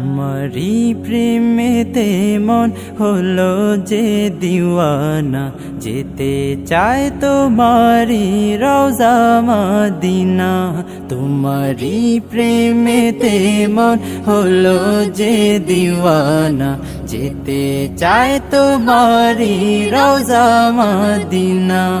তোমারই প্রেমেতে মন হলো যে দিওয়ানা। যেতে চায় তোমারি রওজা মাদিনা। তোমারই প্রেমেতে মন হলো যে দিওয়ানা। যেতে চায় তোমারি রওজা Medina.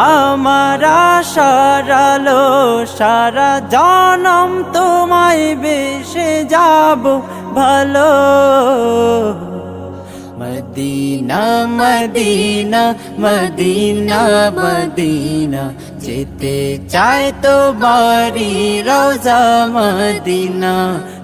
আমার সারালো সারা জনম তোমায় বেশে যাব ভালো। মদিনা মদিনা মদিনা মদিনা, যেতে চায় তো বাড়ি রোজা মদিনা।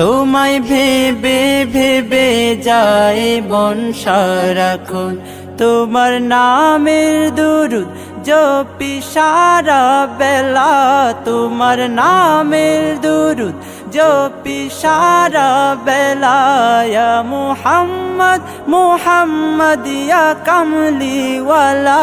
তোমায় ভেবে ভেবে যায় মন সারাক্ষণ। তোমার নামের দুরুদ জপি সারা বেলা। তোমার নামের দুরুদ জপি সারা বেলা। মুহাম্মদ মুহাম্মদ ইয়া কামলিওয়ালা।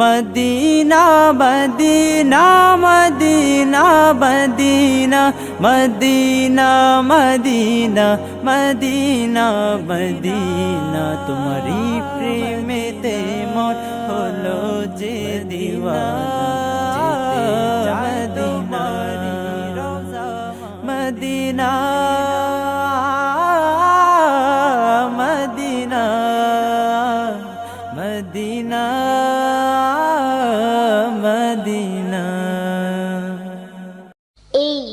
Medina Medina Medina Medina Medina Medina Medina Medina. তোমারি প্রেমেতে মন হলো যে দিওয়ানা মদিনা।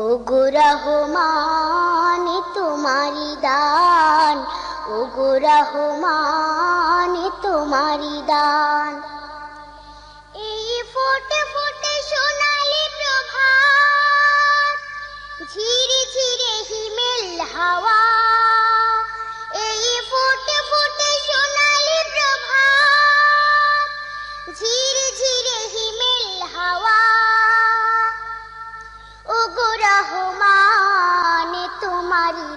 আলো ওগো তোমারি দান, ও রহমান তোমারি দান। এই ফোটে ফোটে সোনালি প্রভাত ঝিরে ঝিরে হিমেল হাওয়া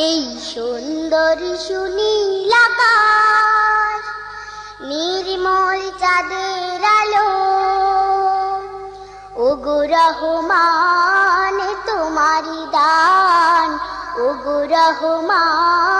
এই সুন্দর সুনীল নির্মল চাঁদের আলো। ও রহমান তোমারি দান। ও রহমান